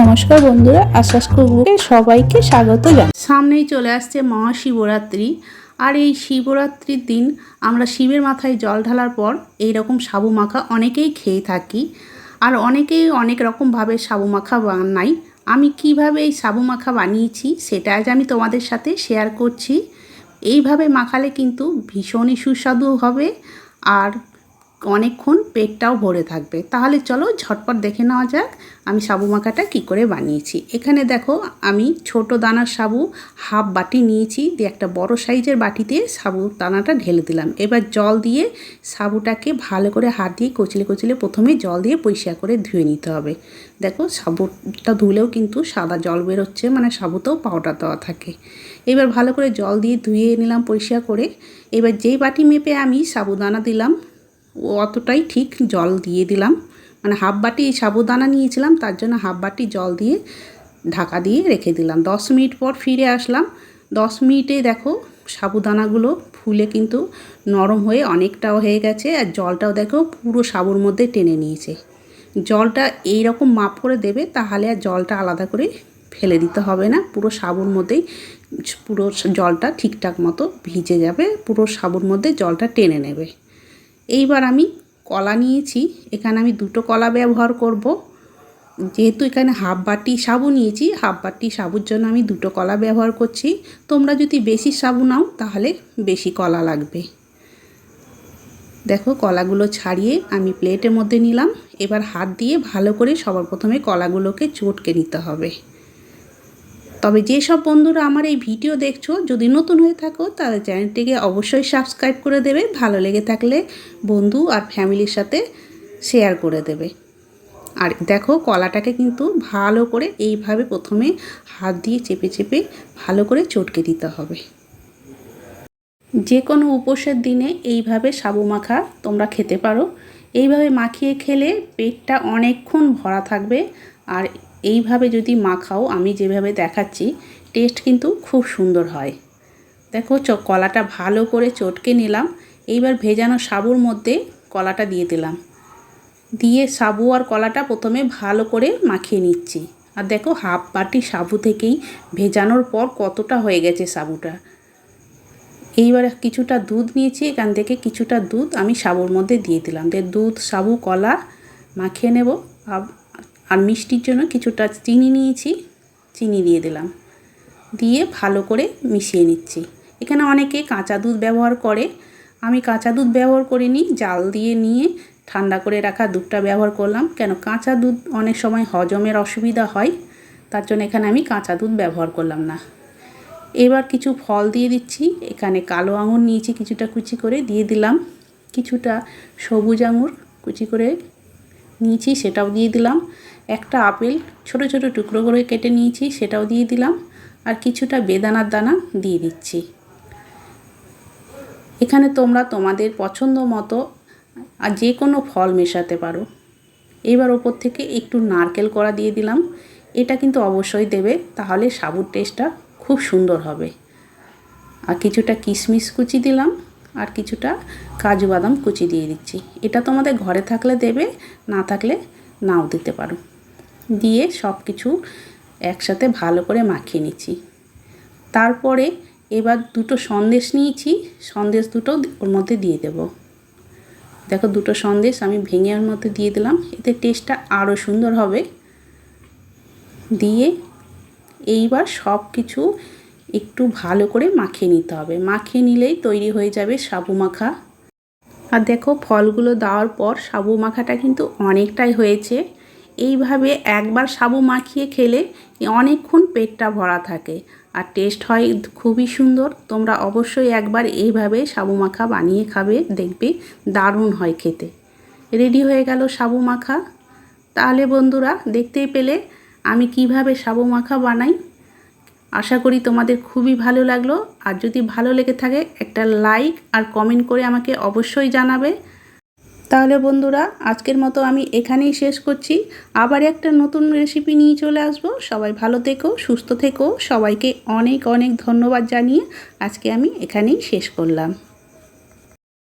নমস্কার বন্ধুরা আশ্বাস কুকুরকে সবাইকে স্বাগত জানাই। সামনেই চলে আসছে মহাশিবরাত্রি। আর এই শিবরাত্রির দিন আমরা শিবের মাথায় জল ঢালার পর এই রকম সাবু মাখা অনেকেই খেয়ে থাকি। আর অনেকেই অনেক রকমভাবে সাবু মাখা বানাই। আমি কীভাবে এই সাবু মাখা বানিয়েছি সেটা আজ আমি তোমাদের সাথে শেয়ার করছি। এইভাবে মাখালে কিন্তু ভীষণই সুস্বাদু হবে। আর অনেকক্ষণ পেটটাও ভরে থাকবে। তাহলে চলো ঝটপট দেখে নেওয়া যাক আমি সাবু মাখাটা কী করে বানিয়েছি। এখানে দেখো আমি ছোট দানার সাবু, হাফ বাটি নিয়েছি, দিয়ে একটা বড় সাইজের বাটিতে সাবু দানাটা ঢেলে দিলাম। এবার জল দিয়ে সাবুটাকে ভালো করে হাত দিয়ে কচলে কচলে প্রথমে জল দিয়ে পরিষ্কার করে ধুয়ে নিতে হবে। দেখো সাবুটা ধুলেও কিন্তু সাদা জল বেরোচ্ছে মানে সাবুতেও পাউডার দেওয়া থাকে। এবার ভালো করে জল দিয়ে ধুয়ে নিলাম পরিষ্কার করে। এবার যেই বাটি মেপে আমি সাবুদানা দিলাম অতটাই ঠিক জল দিয়ে দিলাম। মানে হাফ বাটি সাবুদানা নিয়েছিলাম, তার জন্য হাফ বাটি জল দিয়ে ঢাকা দিয়ে রেখে দিলাম। দশ মিনিট পর ফিরে আসলাম। দশ মিনিটে দেখো সাবুদানাগুলো ফুলে কিন্তু নরম হয়ে অনেকটাও হয়ে গেছে আর জলটাও দেখো পুরো সাবুর মধ্যে টেনে নিয়েছে। জলটা এই রকম মাপ করে দেবে তাহলে আর জলটা আলাদা করে ফেলে দিতে হবে না। পুরো সাবুর মধ্যেই পুরো জলটা ঠিকঠাক মতো ভিজে যাবে, পুরো সাবুর মধ্যে জলটা টেনে নেবে। এইবার আমি কলা নিয়েছি। এখানে আমি দুটো কলা ব্যবহার করব। যেহেতু এখানে হাফ বাটি সাবু নিয়েছি, হাফ বাটি সাবুর জন্য আমি দুটো কলা ব্যবহার করছি। তোমরা যদি বেশি সাবু নাও, তাহলে বেশি কলা লাগবে। দেখো কলাগুলো ছাড়িয়ে আমি প্লেটের মধ্যে নিলাম। এবার হাত দিয়ে ভালো করে সবার প্রথমে কলাগুলোকে চটকে নিতে হবে। তবে যেসব বন্ধুরা আমার এই ভিডিও দেখছ, যদি নতুন হয়ে থাকো তাহলে চ্যানেলটিকে অবশ্যই সাবস্ক্রাইব করে দেবে। ভালো লেগে থাকলে বন্ধু আর ফ্যামিলির সাথে শেয়ার করে দেবে। আর দেখো, কলাটাকে কিন্তু ভালো করে এইভাবে প্রথমে হাত দিয়ে চেপে চেপে ভালো করে চটকে দিতে হবে। যে কোনো উপোসের দিনে এইভাবে সাবু মাখা তোমরা খেতে পারো। এইভাবে মাখিয়ে খেলে পেটটা অনেকক্ষণ ভরা থাকবে আর এইভাবে যদি মাখাও, আমি যেভাবে দেখাচ্ছি টেস্ট কিন্তু খুব সুন্দর হয়। দেখো, চ, কলাটা ভালো করে চটকে নিলাম। এইবার ভেজানো সাবুর মধ্যে কলাটা দিয়ে দিলাম। দিয়ে সাবু আর কলাটা প্রথমে ভালো করে মাখিয়ে নিচ্ছি। আর দেখো, হাফ বাটি সাবু থেকেই ভেজানোর পর কতটা হয়ে গেছে সাবুটা। এইবার কিছুটা দুধ নিয়েছি, এখান থেকে কিছুটা দুধ আমি সাবুর মধ্যে দিয়ে দিলাম। দিয়ে দুধ, সাবু, কলা মাখিয়ে নেব। আর মিষ্টির জন্য কিছুটা চিনি নিয়েছি, চিনি দিয়ে দিলাম। দিয়ে ভালো করে মিশিয়ে নিচ্ছি। এখানে অনেকে কাঁচা দুধ ব্যবহার করে। আমি কাঁচা দুধ ব্যবহার করিনি, জাল দিয়ে নিয়ে ঠান্ডা করে রাখা দুধটা ব্যবহার করলাম। কেন? কাঁচা দুধ অনেক সময় হজমের অসুবিধা হয়, তার জন্য এখানে আমি কাঁচা দুধ ব্যবহার করলাম না। এবার কিছু ফল দিয়ে দিচ্ছি। এখানে কালো আঙুর নিয়েছি কিছুটা কুচি করে, দিয়ে দিলাম কিছুটা সবুজ আঙুর কুচি করে নিয়েছি, সেটাও দিয়ে দিলাম। একটা আপেল ছোট ছোট টুকরো করে কেটে নিয়েছি, সেটাও দিয়ে দিলাম। আর কিছুটা বেদানার দানা দিয়ে দিচ্ছি। এখানে তোমরা তোমাদের পছন্দ মতো আর যে কোনো ফল মেশাতে পারো। এবার ওপর থেকে একটু নারকেল করা দিয়ে দিলাম। এটা কিন্তু অবশ্যই দেবে, তাহলে সাবুর টেস্টটা খুব সুন্দর হবে। আর কিছুটা কিশমিশ কুচি দিলাম, আর কিছুটা কাজু বাদাম কুচি দিয়ে দিচ্ছি। এটা তোমাদের ঘরে থাকলে দেবে, না থাকলে নাও দিতে পারো। দিয়ে সব কিছু একসাথে ভালো করে মাখিয়ে নিচ্ছি। তারপরে এবার দুটো সন্দেশ নিয়েছি, সন্দেশ দুটো ওর মধ্যে দিয়ে দেব। দেখো দুটো সন্দেশ আমি ভেঙে ওর মধ্যে দিয়ে দিলাম, এতে টেস্টটা আরও সুন্দর হবে। দিয়ে এইবার সব কিছু একটু ভালো করে মাখিয়ে নিতে হবে। মাখিয়ে নিলেই তৈরি হয়ে যাবে সাবু মাখা। আর দেখো ফলগুলো দেওয়ার পর সাবু মাখাটা কিন্তু অনেকটাই হয়েছে। এইভাবে একবার সাবু মাখিয়ে খেলে অনেকক্ষণ পেটটা ভরা থাকে। আর টেস্ট হয় খুবই সুন্দর। তোমরা অবশ্যই একবার এইভাবে সাবু মাখা বানিয়ে খাবে, দেখবে দারুণ হয় খেতে। রেডি হয়ে গেল সাবু মাখা। তাহলে বন্ধুরা, দেখতেই পেলে আমি কীভাবে সাবু মাখা বানাই। আশা করি তোমাদের খুবই ভালো লাগল। আর যদি ভালো লেগে থাকে, একটা লাইক আর কমেন্ট করে আমাকে অবশ্যই জানাবে। তাহলে বন্ধুরা, আজকের মতো আমি এখানেই শেষ করছি। আবার একটা নতুন রেসিপি নিয়ে চলে আসব। সবাই ভালো থেকো, সুস্থ থেকো। সবাইকে অনেক অনেক ধন্যবাদ জানিয়ে আজকে আমি এখানেই শেষ করলাম।